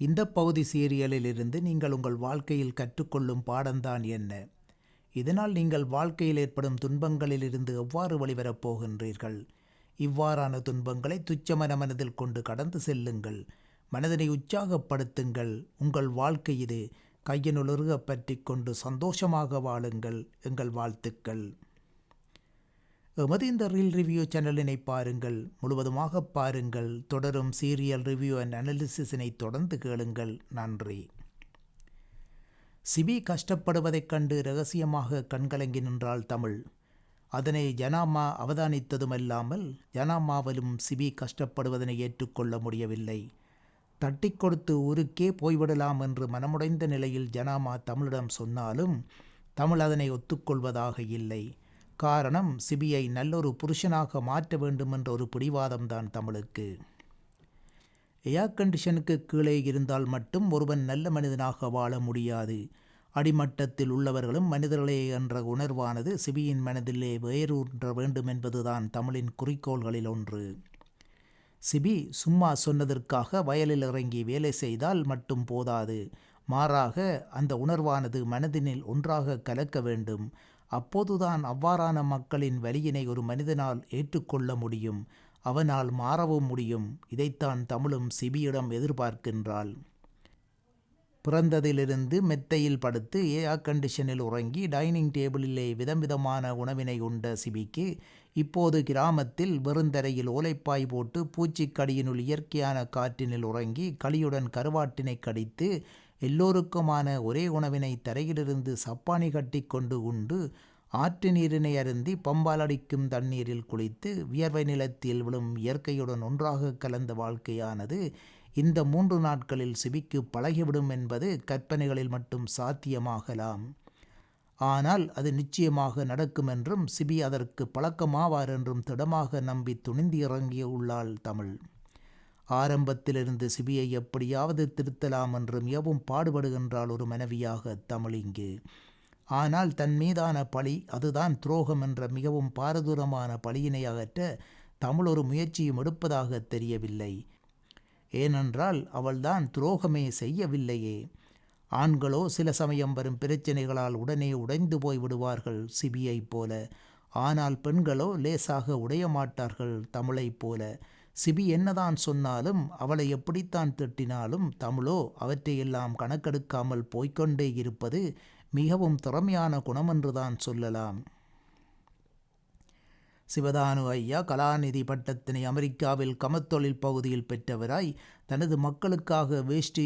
இந்த பகுதி சீரியலிலிருந்து நீங்கள் உங்கள் வாழ்க்கையில் கற்றுக்கொள்ளும் பாடம்தான் என்ன? இதனால் நீங்கள் வாழ்க்கையில் ஏற்படும் துன்பங்களிலிருந்து எவ்வாறு வழிவரப் போகின்றீர்கள்? இவ்வாறான துன்பங்களை துச்சமன மனதில் கொண்டு கடந்து செல்லுங்கள். மனதினை உற்சாகப்படுத்துங்கள். உங்கள் வாழ்க்கை இது கையினுலருக பற்றி கொண்டு சந்தோஷமாக வாழுங்கள். எங்கள் வாழ்த்துக்கள். எமது இந்த ரீல் ரிவ்யூ சேனலினை பாருங்கள். முழுவதுமாக பாருங்கள். தொடரும் சீரியல் ரிவ்யூ அண்ட் அனாலிசிஸினை தொடர்ந்து கேளுங்கள். நன்றி. சிபி கஷ்டப்படுவதைக் கண்டு ரகசியமாக கண்கலங்கி நின்றாள் தமிழ். அதனை ஜனாமா அவதானித்ததுமல்லாமல் ஜனாமாவிலும் சிபி கஷ்டப்படுவதனை ஏற்றுக்கொள்ள முடியவில்லை. தட்டி கொடுத்து ஊருக்கே போய்விடலாம் என்று மனமுடைந்த நிலையில் ஜனாமா தமிழிடம் சொன்னாலும் தமிழ் அதனை ஒத்துக்கொள்வதாக இல்லை. காரணம் சிபியை நல்லொரு புருஷனாக மாற்ற வேண்டும் என்ற ஒரு பிடிவாதம்தான் தமிழுக்கு. ஏர் கண்டிஷனுக்கு கீழே இருந்தால் மட்டும் ஒருவன் நல்ல மனிதனாக வாழ முடியாது. அடிமட்டத்தில் உள்ளவர்களும் மனிதர்களே என்ற உணர்வானது சிபியின் மனதிலே வேரூன்ற வேண்டும் என்பதுதான் தமிழின் குறிக்கோள்களில் ஒன்று. சிபி சும்மா சொன்னதற்காக வயலில் இறங்கி வேலை செய்தால் மட்டும் போதாது. மாறாக அந்த உணர்வானது மனதினில் ஒன்றாக கலக்க வேண்டும். அப்போதுதான் அவ்வாறான மக்களின் வலியினை ஒரு மனிதனால் ஏற்றுக்கொள்ள முடியும். அவனால் மாறவும் முடியும். இதைத்தான் தமிழும் சிபியிடம் எதிர்பார்க்கின்றாள். பிறந்ததிலிருந்து மெத்தையில் படுத்து ஏர் கண்டிஷனில் உறங்கி டைனிங் டேபிளிலே விதம் விதமான உணவினை உண்ட சிபிக்கு இப்போது கிராமத்தில் வெறுந்தரையில் ஓலைப்பாய் போட்டு பூச்சிக்கடியினுள் இயற்கையான காற்றினில் உறங்கி களியுடன் கருவாட்டினை கடித்து எல்லோருக்குமான ஒரே உணவினை தரையிலிருந்து சப்பானி கட்டி கொண்டு உண்டு. ஆற்று நீரினை அருந்தி பம்பாலடிக்கும் தண்ணீரில் குளித்து வியர்வை நிலத்தில் விழும் இயற்கையுடன் ஒன்றாக கலந்த வாழ்க்கையானது இந்த மூன்று நாட்களில் சிவிக்கு பழகிவிடும் என்பது கற்பனைகளில் மட்டும் சாத்தியமாகலாம். ஆனால் அது நிச்சயமாக நடக்கும் என்றும் சிபி அதற்கு பழக்கமாவார் என்றும் திடமாக நம்பி துணிந்து இறங்கிய உள்ளாள் தமிழ். ஆரம்பத்திலிருந்து சிபியை எப்படியாவது திருத்தலாம் என்று மிகவும் பாடுபடுகின்றாள் ஒரு மனைவியாக தமிழிங்கு. ஆனால் தன் மீதான பழி அதுதான் துரோகம் என்ற மிகவும் பாரதூரமான பழியினை அகற்ற தமிழ் ஒரு முயற்சியும் எடுப்பதாக தெரியவில்லை. ஏனென்றால் அவள்தான் துரோகமே செய்யவில்லையே. ஆண்களோ சில சமயம் வரும் பிரச்சனைகளால் உடனே உடைந்து போய் விடுவார்கள் சிபியை போல. ஆனால் பெண்களோ லேசாக உடைய மாட்டார்கள் தமிழைப் போல. சிபி என்னதான் சொன்னாலும் அவளை எப்படித்தான் திட்டினாலும் தமிழோ அவற்றையெல்லாம் கணக்கெடுக்காமல் போய்கொண்டே இருப்பது மிகவும் திறமையான குணமென்றுதான் சொல்லலாம். சிவதானு ஐயா கலாநிதி பட்டத்தினை அமெரிக்காவில் கமத்தொழில் பகுதியில் பெற்றவராய் தனது மக்களுக்காக வேஷ்டி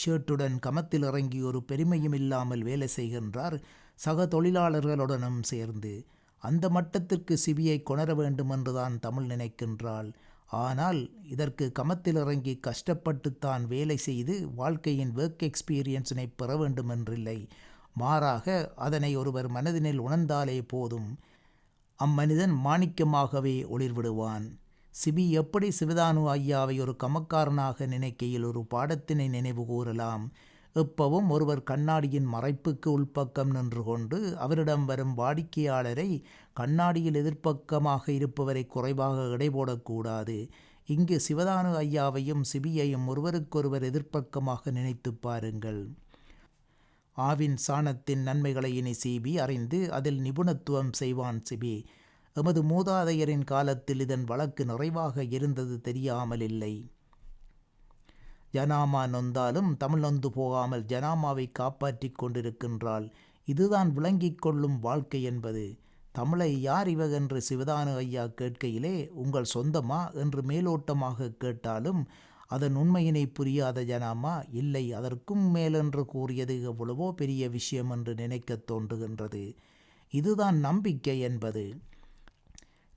ஷர்ட்டுடன் கமத்தில் இறங்கி ஒரு பெருமையும் இல்லாமல் வேலை செய்கின்றார் சக தொழிலாளர்களுடனும் சேர்ந்து. அந்த மட்டத்திற்கு சிபியை கொணர வேண்டுமென்றுதான் தமிழ் நினைக்கின்றாள். ஆனால் இதற்கு கமத்தில் இறங்கி கஷ்டப்பட்டு தான் வேலை செய்து வாழ்க்கையின் ஒர்க் எக்ஸ்பீரியன்ஸினை பெற வேண்டும் என்றில்லை மாறாக அதனை ஒருவர் மனதினில் உணர்ந்தாலே போதும். அம்மனிதன் மாணிக்கமாகவே ஒளிர்விடுவான். சிபி எப்படி சிவதானு ஐயாவை ஒரு கமக்காரனாக நினைக்கையில் ஒரு பாடத்தினை நினைவு கூறலாம்? எப்பவும் ஒருவர் கண்ணாடியின் மறைப்புக்கு உள்பக்கம் நின்று கொண்டு அவரிடம் வரும் வாடிக்கையாளரை கண்ணாடியில் எதிர்ப்பக்கமாக இருப்பவரை குறைவாக இடைபோடக்கூடாது இங்கு சிவதானு ஐயாவையும் சிபியையும் ஒருவருக்கொருவர் எதிர்ப்பக்கமாக நினைத்து பாருங்கள். ஆவின் சாணத்தின் நன்மைகளை இனி சிபி அறிந்து அதில் நிபுணத்துவம் செய்வான் சிபி. எமது மூதாதையரின் காலத்தில் இதன் வழக்கு நிறைவாக இருந்தது தெரியாமல் இல்லை ஜனாமா நொந்தாலும் தமிழ் நொந்து போகாமல் ஜனாமாவை காப்பாற்றி கொண்டிருக்கின்றாள். இதுதான் விளங்கிக் கொள்ளும் வாழ்க்கை என்பது. தமிழை யார் இவகென்று சிவதானு ஐயா கேட்கையிலே உங்கள் சொந்தமா? என்று மேலோட்டமாக கேட்டாலும் அதன் உண்மையினை புரியாத ஜனாமா இல்லை அதற்கும் மேலென்று கூறியது எவ்வளவோ பெரிய விஷயம் என்று நினைக்கத் தோன்றுகின்றது. இதுதான் நம்பிக்கை என்பது.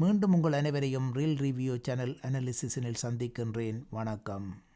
மீண்டும் உங்கள் அனைவரையும் ரீல் ரிவ்யூ சேனல் அனாலிசிஸினில் சந்திக்கின்றேன். வணக்கம்.